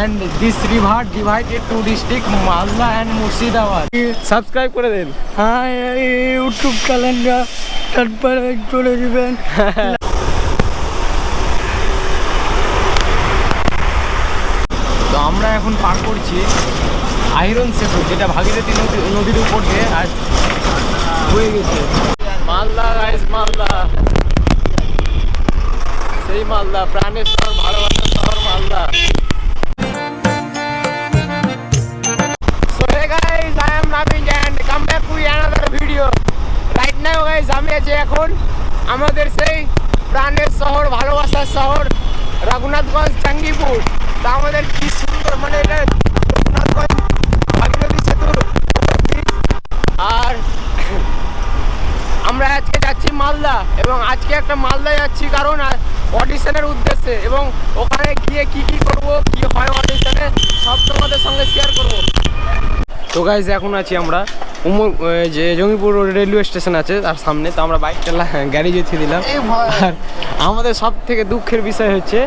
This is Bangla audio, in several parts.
and this river divided two district Malda and Murshidabad. Subscribe করে দেন। হ্যাঁ এই ইউটিউব চ্যানেলটা তারপরে চলে দিবেন তো আমরা এখন পার করছি আয়রন সেতু যেটা ভাগীরথী নদী নদীর উপর দিয়ে আজ হয়ে গেছে। মালদা গাইস মালদা। সেই মালদা প্রাণেশ্বর ভালোবাসার শহর মালদা। Guys, আমি আছি এখন। আমাদের সেই প্রাণের শহর ভালোবাসার শহর রঘুনাথগঞ্জ চাঙ্গিপুর তা আমাদের কি সুন্দর মানে আর আমরা আজকে যাচ্ছি মালদা এবং আজকে একটা মালদা যাচ্ছি কারণ অডিশনের উদ্দেশ্যে এবং ওখানে গিয়ে কি কি করব কি হয় অডিশনে সব তোমাদের সঙ্গে শেয়ার করব। তো গাইজ এখন আছি আমরা। উমর যে জঙ্গিপুর রেলওয়ে স্টেশন আছে তার সামনে তো আমরা বাইকটা গ্যারেজে থিয়ে দিলাম। আর আমাদের সব থেকে দুঃখের বিষয় হচ্ছে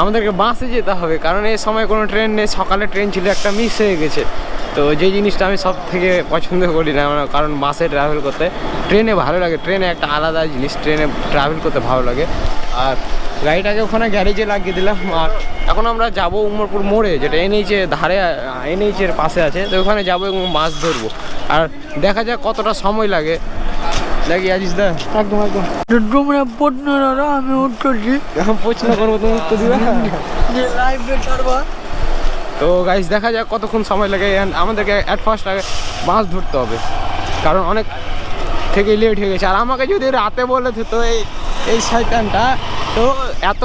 আমাদেরকে বাসে যেতে হবে কারণ এই সময় কোনো ট্রেন নেই সকালে ট্রেন ছিল একটা মিস হয়ে গেছে। তো যে জিনিসটা আমি সব থেকে পছন্দ করি না কারণ বাসে ট্রাভেল করতে ট্রেনে ভালো লাগে ট্রেনে একটা আলাদা জিনিস ট্রেনে ট্রাভেল করতে ভালো লাগে। আর গাড়িটাকে ওখানে গ্যারেজে লাগিয়ে দিলাম আর এখন আমরা যাব উমরপুর মোড়ে যেটা এনএইচে ধারে এনএইচের পাশে আছে তো ওখানে যাব এবং মাছ ধরবো। আর দেখা যাক কতটা সময় লাগে। দেখি আজিস দা? একদম একদম। তোমরা প্রশ্নরা আমি উত্তরছি এখন প্রশ্ন করব তুমি উত্তর দিবে? যে লাইভে ছাড়বা। তো গাইস দেখা যাক কতক্ষণ সময় লাগে। আমাদেরকে অ্যাট ফার্স্ট আগে মাছ ধরতে হবে। কারণ অনেক থেকে লেট হয়ে গেছে। আর আমাকে যদি রাতে বলে দিত এই এই শয়তানটা তো এত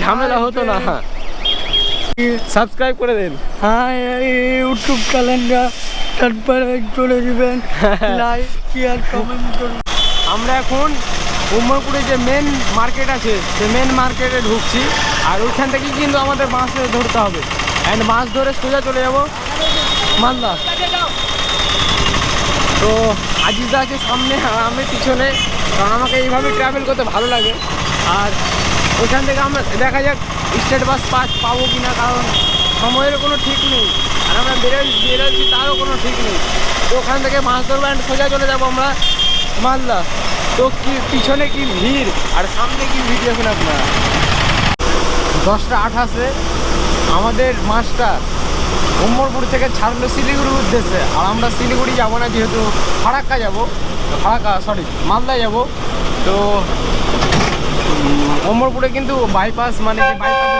ঝামেলা হতো না। সাবস্ক্রাইব করে দিন। হ্যাঁ এই ইউটিউব চ্যানেলটা তারপরে চলে দিবেন লাইক শেয়ার কমেন্ট করুন। আমরা এখন উমরপুরে যে মেন মার্কেট আছে সে মেন মার্কেটে ঢুকছি। আর ওইখান থেকে কিন্তু আমাদের মাছ ধরতে হবে। অ্যান্ড মাছ ধরে সোজা চলে যাব মালদা। তো আজিজদা আছে সামনে আর আমি পিছনে কারণ আমাকে এইভাবে ট্রাভেল করতে ভালো লাগে। আর ওইখান থেকে আমরা দেখা যাক স্টেট বাস পাস পাবো কি না কারণ সময়ের কোনো ঠিক নেই। আর আমরা বেরো বেরোচ্ছি তারও কোনো ঠিক নেই। তো ওখান থেকে মাছ ধরবো অ্যান্ড সোজা চলে যাব আমরা মালদা। তো কি পিছনে কি ভিড়? আর সামনে কি ভিড় দেখুন আপনারা। দশটা আঠাশে আমাদের মাছটা উম্মরপুর থেকে ছাড়লো শিলিগুড়ির উদ্দেশ্যে। আর আমরা শিলিগুড়ি যাব না, যেহেতু ফারাক্কা যাব। ফারাক্কা সরি মালদা যাব। তো উম্মরপুরে কিন্তু বাইপাস মানে বাইপাস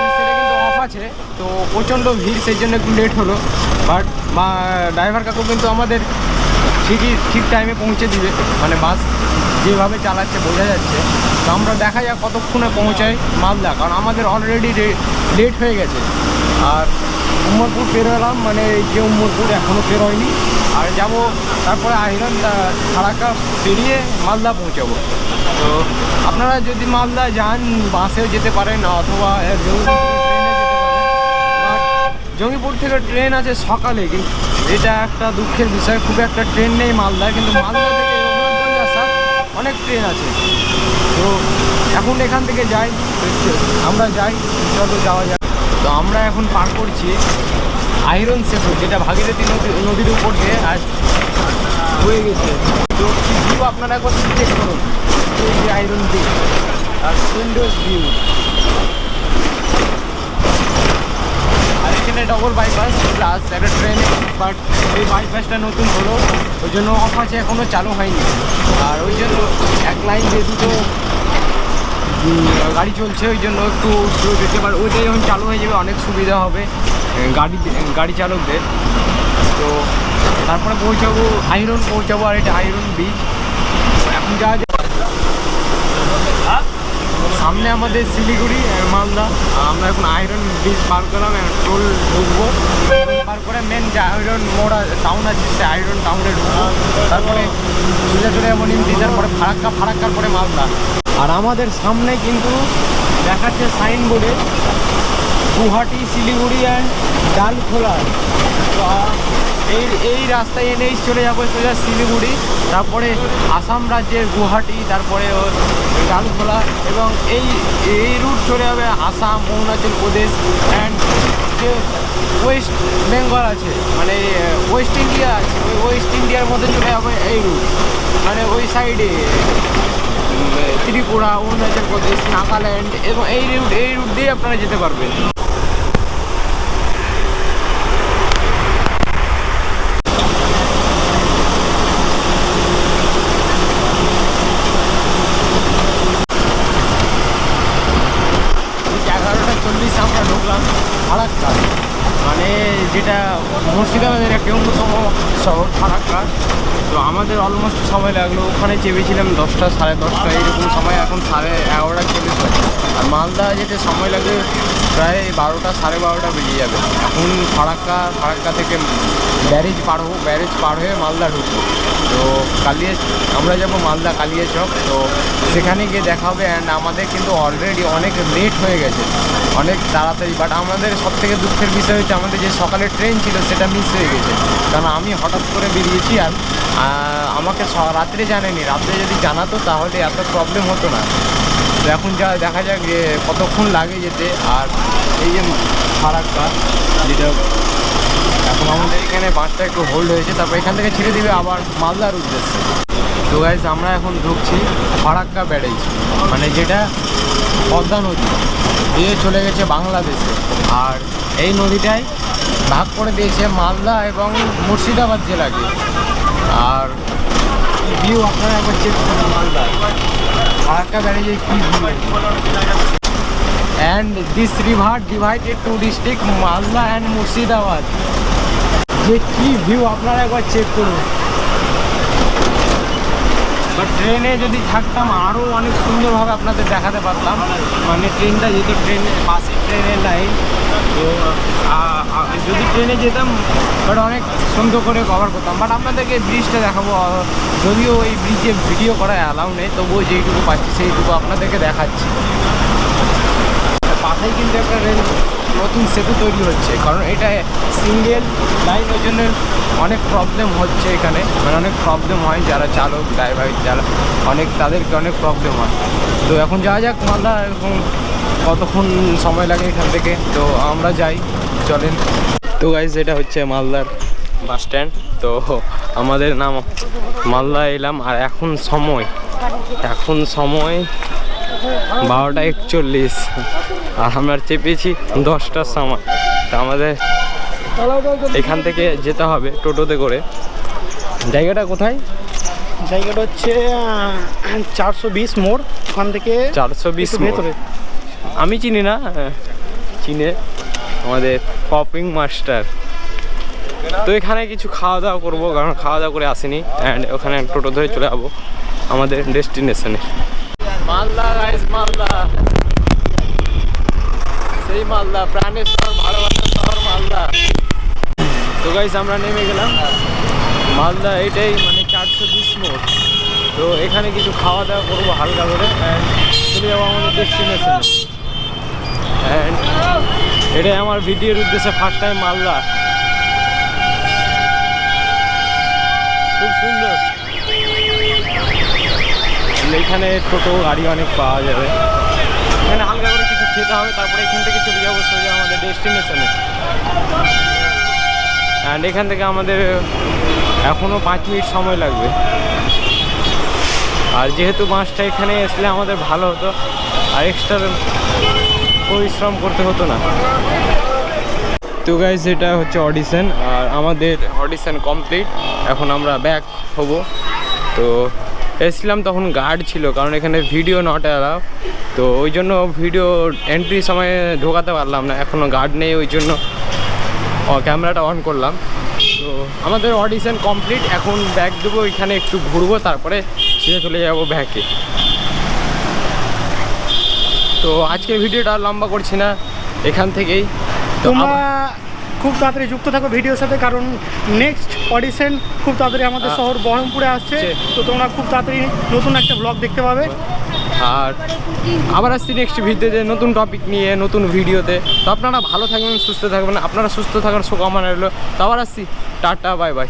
আছে, তো প্রচণ্ড ভিড়, সেই জন্য একটু লেট হলো। বাট ড্রাইভার কাকু কিন্তু আমাদের ঠিকই, ঠিক টাইমে পৌঁছে দিবে। মানে বাস যেভাবে চালাচ্ছে, বোঝা যাচ্ছে। তো আমরা দেখা যাক কতক্ষণে পৌঁছাই মালদা, কারণ আমাদের অলরেডি লেট হয়ে গেছে। আর উমরপুর পেরোলাম মানে যে উমরপুর এখনও পেরোয়নি আর যাব তারপরে আইরন ফারাক্কা পেরিয়ে মালদা পৌঁছাবো। তো আপনারা যদি মালদা যান বাসেও যেতে পারেন, অথবা জঙ্গিপুর থেকে ট্রেন আছে সকালে, কিন্তু এটা একটা দুঃখের বিষয়। খুব একটা ট্রেন নেই মালদা কিন্তু মালদা থেকে আসার অনেক ট্রেন আছে। তো এখন এখান থেকে যাই, আমরা যাই, চলো যাওয়া যায় তো আমরা এখন পার করছি আয়রন সেতু, যেটা ভাগীরথী নদী নদীর উপর দিয়ে আজ হয়ে গেছে। তো ভিউ আপনারা একবার চেক করুন, এই যে আয়রন দিক আর সুন্দর ভিউ আর এখানে ডবল বাইপাস প্লাস একটা ট্রেন বাট এই বাইপাসটা নতুন হলো, ওই জন্য অফ আছে এখনও চালু হয়নি। আর ওই জন্য এক লাইন যে দুটো গাড়ি চলছে, ওই জন্য একটু স্লো যেতে পারে ওইটা যখন চালু হয়ে যাবে, অনেক সুবিধা হবে গাড়ি গাড়ি চালকদের। তো তারপরে পৌঁছাবো আইরন পৌঁছাবো, আর এটা আইরন বিচ এখন যা সামনে আমাদের শিলিগুড়ি মালদা। আমরা এখন আয়রন ব্রিজ পার করলাম টোল ঢুকবো। পার করে মেন যে আয়রন মোড় টাউন আছে, সে আয়রন টাউনে ঢুকবো। তারপরে সোজা চলে যাব নিমতি তারপরে ফারাক্কা, ফারাক্কার পরে মালদা। আর আমাদের সামনে কিন্তু দেখাচ্ছে সাইনবোর্ডে গুয়াহাটি, শিলিগুড়ি অ্যান্ড ডালখোলা। এই এই রাস্তায় এনে চলে যাব সোজা শিলিগুড়ি। তারপরে আসাম রাজ্যের গুয়াহাটি, তারপরে ডালখোলা এবং এই এই রুট চলে যাবে আসাম, অরুণাচল প্রদেশ অ্যান্ড যে ওয়েস্ট বেঙ্গল আছে। মানে ওয়েস্ট ইন্ডিয়া আছে। ওই ওয়েস্ট ইন্ডিয়ার মধ্যে চলে যাবে এই রুট মানে ওই সাইডে ত্রিপুরা, অরুণাচল প্রদেশ, নাগাল্যান্ড এবং এই রুট এই রুট দিয়ে আপনারা যেতে পারবেন ঠিক এগারোটা চল্লিশে আমরা ঢুকলাম ফারাক্কা মানে যেটা মুর্শিদাবাদের একটি অন্যতম শহর ফারাক্কা তো আমাদের অলমোস্ট সময় লাগল। ওখানে চেপেছিলাম দশটা, সাড়ে দশটা, এরকম সময়, এখন সাড়ে এগারোটা চেপেছে আর মালদা যেতে সময় লাগে প্রায় বারোটা, সাড়ে বারোটা বেরিয়ে যাবে। এখন ফারাক্কা ফারাক্কা থেকে ব্যারেজ পার হব, ব্যারেজ পার হয়ে মালদা ঢুকবো। তো কালিয়া, আমরা যাব মালদা কালিয়া চক। তো সেখানে গিয়ে দেখা হবে অ্যান্ড আমাদের কিন্তু অলরেডি অনেক লেট হয়ে গেছে। অনেক তাড়াতাড়ি বাট আমাদের সব থেকে দুঃখের বিষয় হচ্ছে, আমাদের যে সকালের ট্রেন ছিল, সেটা মিস হয়ে গেছে। কারণ আমি হঠাৎ করে বেরিয়েছি, আর আমাকে রাত্রে জানেনি রাত্রে যদি জানাতো, তাহলে এত প্রবলেম হতো না। তো এখন যা দেখা যাক যে কতক্ষণ লাগে যেতে আর এই যে ফারাক্কা, যেটা এখন আমাদের এখানে বাসটা একটু হোল্ড হয়েছে, তারপর এখান থেকে ছেড়ে দিবে আবার মালদার উদ্দেশ্যে। তো গাইজ আমরা এখন ঢুকছি ফারাক্কা ব্যারেজ মানে যেটা পদ্মা নদী দিয়ে চলে গেছে বাংলাদেশে। আর এই নদীটাই ভাগ করে দিয়েছে মালদা এবং মুর্শিদাবাদ জেলাকে। আর ভিউ আপনারা একবার চেক করুন মালদার। ফারাক্কা ব্যারেজে কি and this river divided two district Malda and Murshidabad যে কি ভিউ আপনারা একবার চেক করুন। বা ট্রেনে যদি থাকতাম আরও অনেক সুন্দরভাবে আপনাদের দেখাতে পারতাম। মানে ট্রেনটা যেহেতু ট্রেনে বাসে ট্রেনের লাইন তো যদি ট্রেনে যেতাম বাট অনেক সুন্দর করে কভার করতাম। বাট আপনাদেরকে ব্রিজটা দেখাবো যদিও এই ব্রিজে ভিডিও করা অ্যালাউ নেই, তবুও যেইটুকু পাচ্ছি, সেইটুকু আপনাদেরকে দেখাচ্ছি। পাশেই কিন্তু একটা রেল নতুন সেতু তৈরি হচ্ছে। কারণ এটা সিঙ্গেল লাইন ওই জন্য অনেক প্রবলেম হচ্ছে এখানে। মানে অনেক প্রবলেম হয় যারা চালক ড্রাইভার যারা অনেক তাদেরকে অনেক প্রবলেম হয়। তো এখন যাওয়া যাক, মালদা এরকম কতক্ষণ সময় লাগে এখান থেকে। তো আমরা যাই, চলেন। তো গাইজ এটা হচ্ছে মালদার বাস স্ট্যান্ড তো আমাদের নাম মালদা এলাম। আর এখন সময় এখন সময় বারোটা একচল্লিশ। আর আমরা চেপেছি দশটার সময় তা আমাদের এখান থেকে যেতে হবে টোটোতে করে। জায়গাটা কোথায়? জায়গাটা হচ্ছে চারশো বিশ মোড়। ওখান থেকে চারশো বিশ ভেতরে। আমি চিনি না চিনে আমাদের পপিং মাস্টার তো এখানে কিছু খাওয়া দাওয়া করব কারণ খাওয়া দাওয়া করে আসিনি। অ্যান্ড ওখানে টোটো ধরে চলে যাব আমাদের ডেস্টিনেশনে। মালদা রাইস মালদা। মালদা প্রাণের শহর ভালোবাসার শহর মালদা তো গাইস আমরা নেমে গেলাম। মালদা এটাই মানে চারশো বিশ মোড়। তো এখানে কিছু খাওয়া দাওয়া করব হালকা করে। চলে যাব আমাদের ডেস্টিনেশনে এটাই আমার ভিডিওর উদ্দেশ্যে ফার্স্ট টাইম মালদা। খুব সুন্দর। এখানে টোটো, গাড়ি অনেক পাওয়া যাবে। খেতে হবে তারপরে এখান থেকে চলে যাব সোজা আমাদের ডেস্টিনেশনে অ্যান্ড এখান থেকে আমাদের এখনও পাঁচ মিনিট সময় লাগবে। আর যেহেতু বাসটা এখানে আসলে আমাদের ভালো হতো, আর এক্সট্রা পরিশ্রম করতে হতো না। তো গাইজ এটা হচ্ছে অডিশন আর আমাদের অডিশন কমপ্লিট এখন আমরা ব্যাক হব। তো এসেছিলাম তখন গার্ড ছিল, কারণ এখানে ভিডিও নট অ্যালাউ তো ওই জন্য ভিডিও এন্ট্রি সময়ে ঢোকাতে পারলাম না এখনও গার্ড নেই ওই জন্য। ক্যামেরাটা অন করলাম। তো আমাদের অডিশন কমপ্লিট এখন ব্যাগ দেবো এখানে একটু ঘুরবো তারপরে সিধে চলে যাব ব্যাকে তো আজকের ভিডিওটা লম্বা করছি না এখান থেকেই। তোমরা খুব তাড়াতাড়ি যুক্ত থাকো ভিডিওর সাথে কারণ নেক্সট অডিশন খুব তাড়াতাড়ি আমাদের শহর বহরমপুরে আসছে। তো তোমরা খুব তাড়াতাড়ি নতুন একটা ব্লগ দেখতে পাবে। আর আবার আসছি নেক্সট ভিডিওতে নতুন টপিক নিয়ে, নতুন ভিডিওতে। তো আপনারা ভালো থাকবেন, সুস্থ থাকবেন। আপনারা সুস্থ থাকার শুভকামনা রইল। তো আবার আসছি। Tata bye bye